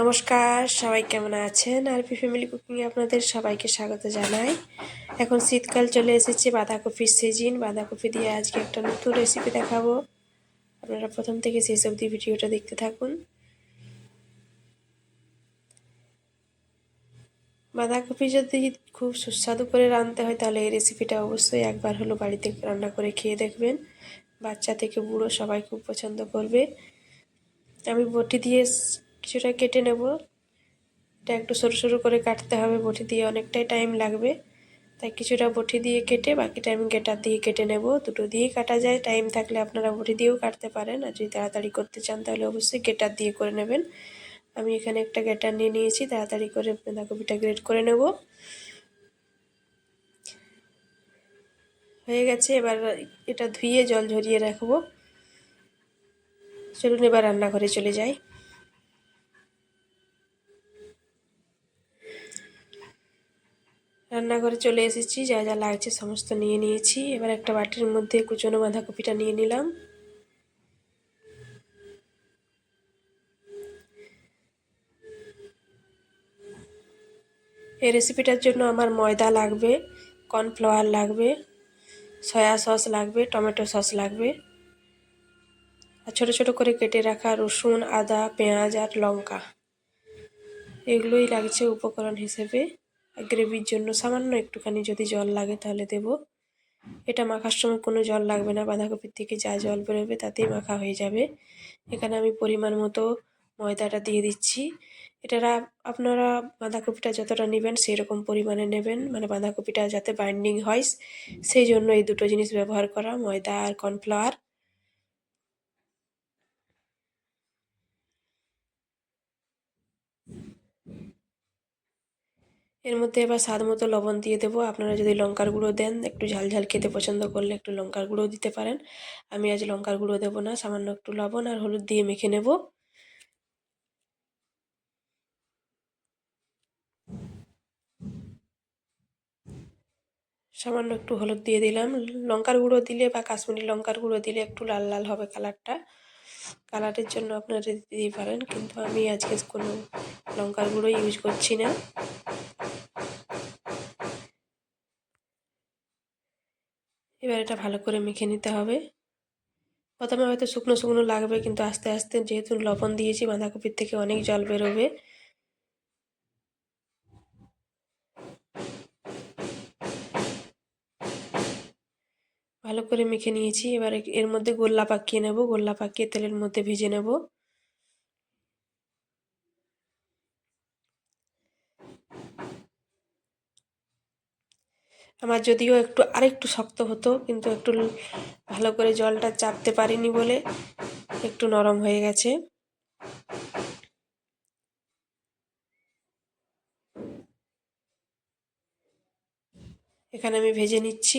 নমস্কার, সবাই কেমন আছেন? আরপি ফ্যামিলি কুকিংয়ে আপনাদের সবাইকে স্বাগত জানাই। এখন শীতকাল চলে এসেছে, বাঁধাকপির সিজন বাঁধাকপি দিয়ে আজকে একটা নতুন রেসিপি দেখাবো। আপনারা প্রথম থেকে শেষ অবধি ভিডিওটা দেখতে থাকুন। বাঁধাকপি যদি খুব সুস্বাদু করে রাঁধতে হয়, তাহলে এই রেসিপিটা অবশ্যই একবার হলো বাড়িতে রান্না করে খেয়ে দেখবেন। বাচ্চা থেকে বুড়ো সবাই খুব পছন্দ করবে। আমি বটি দিয়ে কিছুটা কেটে নেব। এটা একটু সরু সরু করে কাটতে হবে, বটি দিয়ে অনেকটাই টাইম লাগবে। তাই কিছুটা বটি দিয়ে কেটে বাকিটা আমি গেটার দিয়ে কেটে নেব। দুটো দিয়েই কাটা যায় টাইম থাকলে আপনারা বটি দিয়েও কাটতে পারেন। আর যদি তাড়াতাড়ি করতে চান তাহলে অবশ্যই গেটার দিয়ে করে নেবেন। আমি এখানে একটা গেটার নিয়ে নিয়েছি, তাড়াতাড়ি করে বাঁধাকপিটা গ্রেড করে নেব। হয়ে গেছে, এবার এটা ধুয়ে জল ঝরিয়ে রাখব। চলুন এবার রান্নাঘরে চলে যাই। রান্নাঘরে চলে এসেছি, যা যা লাগছে সমস্ত নিয়ে নিয়েছি। এবার একটা বাটির মধ্যে কুচনো বাঁধাকপিটা নিয়ে নিলাম। এই রেসিপিটার জন্য আমার ময়দা লাগবে কর্নফ্লাওয়ার লাগবে সয়া সস লাগবে টমেটো সস লাগবে। আর ছোটো ছোটো করে কেটে রাখা রসুন, আদা, পেঁয়াজ আর লঙ্কা। এগুলোই লাগছে উপকরণ হিসেবে। গ্রেভির জন্য সামান্য একটুখানি যদি জল লাগে তাহলে দেব। এটা মাখার সময় কোনো জল লাগবে না, বাঁধাকপির থেকে যা জল বেরোবে তাতেই মাখা হয়ে যাবে। এখানে আমি পরিমাণ মতো ময়দাটা দিয়ে দিচ্ছি। এটা আপনারা বাঁধাকপিটা যতটা নেবেন সেই রকম পরিমাণে নেবেন। মানে বাঁধাকপিটা যাতে বাইন্ডিং হয়, সেই জন্য এই দুটো জিনিস ব্যবহার করা, ময়দা আর কর্নফ্লাওয়ার এর মধ্যে এবার স্বাদ মতো লবণ দিয়ে দেবো। আপনারা যদি লঙ্কার গুঁড়ো দেন, একটু ঝাল ঝাল খেতে পছন্দ করলে একটু লঙ্কার গুঁড়ো দিতে পারেন। আমি আজ লঙ্কার গুঁড়ো দেবো না, সামান্য একটু লবণ আর হলুদ দিয়ে মেখে নেব। সামান্য একটু হলুদ দিয়ে দিলাম। লঙ্কার গুঁড়ো দিলে বা কাশ্মীরি লঙ্কার গুঁড়ো দিলে একটু লাল লাল হবে কালারটা। কালারের জন্য আপনারা দিতে পারেন, কিন্তু আমি আজকে কোনো লঙ্কার গুঁড়ো ইউজ করছি না। এবার এটা ভালো করে মেখে নিতে হবে। প্রথমে হয়তো শুকনো শুকনো লাগবে, কিন্তু আস্তে আস্তে যেহেতু লবণ দিয়েছি, বাঁধাকপির থেকে অনেক জল বেরোবে। ভালো করে মেখে নিয়েছি। এবার এর মধ্যে গোল্লা পাকিয়ে নেব। গোল্লা পাকিয়ে তেলের মধ্যে ভেজে নেব। আমার যদিও একটু, আরেকটু শক্ত হতো, কিন্তু একটু ভালো করে জলটা চাপতে পারিনি বলে একটু নরম হয়ে গেছে। এখানে আমি ভেজে নিচ্ছি।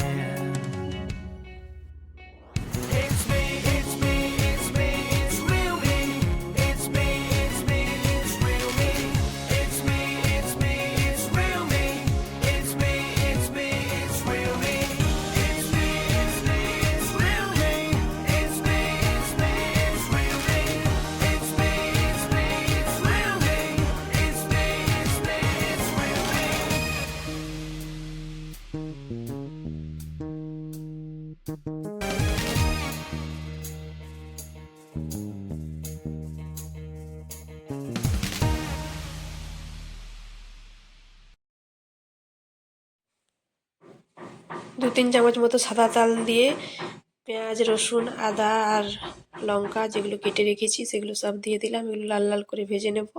দু তিন চামচ মতো সাদা তাল দিয়ে পেঁয়াজ, রসুন, আদা আর লঙ্কা যেগুলো কেটে রেখেছি, সেগুলো সব দিয়ে দিলাম। এগুলো লাল লাল করে ভেজে নেব।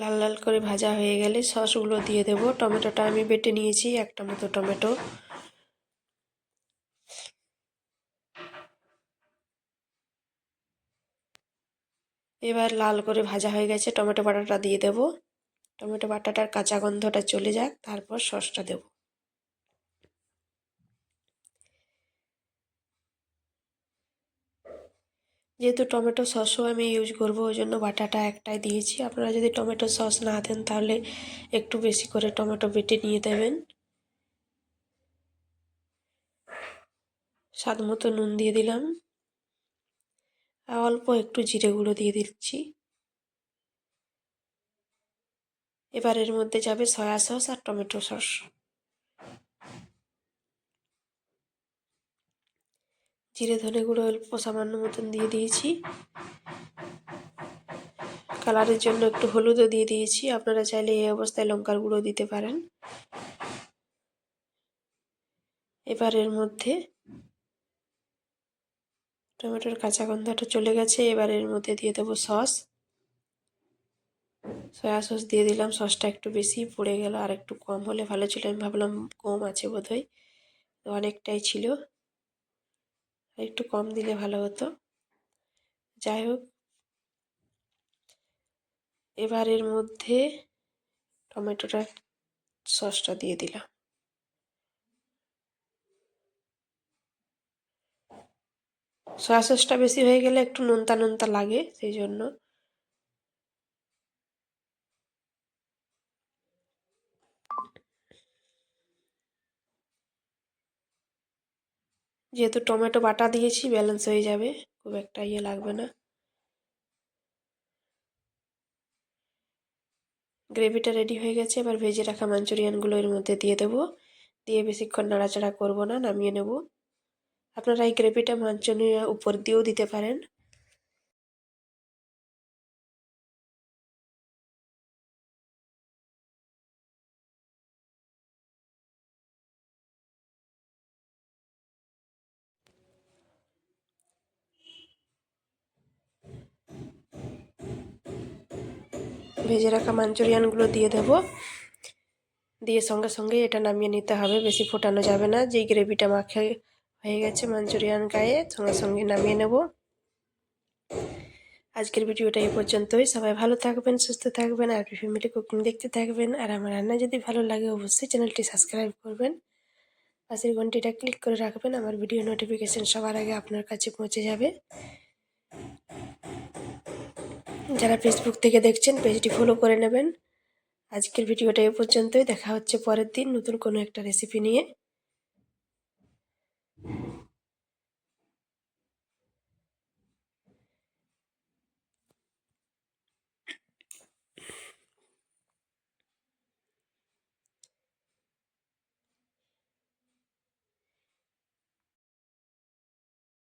লাল লাল করে ভাজা হয়ে গেলে সসগুলো দিয়ে দেব। টমেটোটা আমি বেটে নিয়েছি, একটা মতো টমেটো। এবার লাল করে ভাজা হয়ে গেছে। টমেটো বাটাটা দিয়ে দেব। টমেটো বাটাটার কাঁচা গন্ধটা চলে যাক, তারপর সসটা দেব। যেহেতু টমেটো সসও আমি ইউজ করব, ওই জন্য বাটাটা একটাই দিয়েছি। আপনারা যদি টমেটো সস না দেন, তাহলে একটু বেশি করে টমেটো বেটে নিয়ে দেবেন। স্বাদ মতো নুন দিয়ে দিলাম। অল্প একটু জিরে গুঁড়ো দিয়ে দিচ্ছি। এবার এর মধ্যে যাবে সয়া সস আর টমেটো সস। জিরে ধনে গুঁড়ো অল্প সামান্য মতন দিয়ে দিয়েছি। কালারের জন্য একটু হলুদও দিয়ে দিয়েছি। আপনারা চাইলে এই অবস্থায় লঙ্কার গুঁড়ো দিতে পারেন। এবার এর মধ্যে টমেটোর কাঁচা গন্ধটা চলে গেছে, এবার এর মধ্যে দিয়ে দেবো সস। সয়া সস দিয়ে দিলাম, সসটা একটু বেশি পড়ে গেল, আর একটু কম হলে ভালো ছিল। আমি ভাবলাম কম আছে বোধহয় অনেকটাই ছিল। একটু কম দিলে ভালো হতো। যাই হোক, এবার এর মধ্যে টমেটোটা সসটা দিয়ে দিলাম। সয়া সসটা বেশি হয়ে গেলে একটু নোনতা নোনতা লাগে, সেই জন্য। যেহেতু টমেটো বাটা দিয়েছি, ব্যালেন্স হয়ে যাবে, খুব একটা ইয়ে লাগবে না। গ্রেভিটা রেডি হয়ে গেছে, এবার ভেজে রাখা মাঞ্চুরিয়ানগুলো এর মধ্যে দিয়ে দেবো। দিয়ে বেশিক্ষণ নাড়াচাড়া করব না, নামিয়ে নেব। আপনারা এই গ্রেভিটা মাঞ্চুরিয়ান উপর দিয়েও দিতে পারেন। ভেজে রাখা মাঞ্চুরিয়ানগুলো দিয়ে দেব। দিয়ে সঙ্গে সঙ্গে এটা নামিয়ে নিতে হবে, বেশি ফোটানো যাবে না। যেই গ্রেভিটা মাখে হয়ে গেছে মাঞ্চুরিয়ান গায়ে। সঙ্গে সঙ্গে নামিয়ে নেব। আজকের ভিডিওটা এই পর্যন্তই। সবাই ভালো থাকবেন, সুস্থ থাকবেন, আর ফ্যামিলি কুকিং দেখতে থাকবেন। আর আমার রান্না যদি ভালো লাগে, অবশ্যই চ্যানেলটি সাবস্ক্রাইব করবেন। পাশের ঘন্টিটা ক্লিক করে রাখবেন, আমার ভিডিও নোটিফিকেশান সবার আগে আপনার কাছে পৌঁছে যাবে। যারা ফেসবুক থেকে দেখছেন, পেজটি ফলো করে নেবেন। আজকের ভিডিওটা এ পর্যন্তই। দেখা হচ্ছে পরের দিন নতুন কোনো একটা রেসিপি নিয়ে।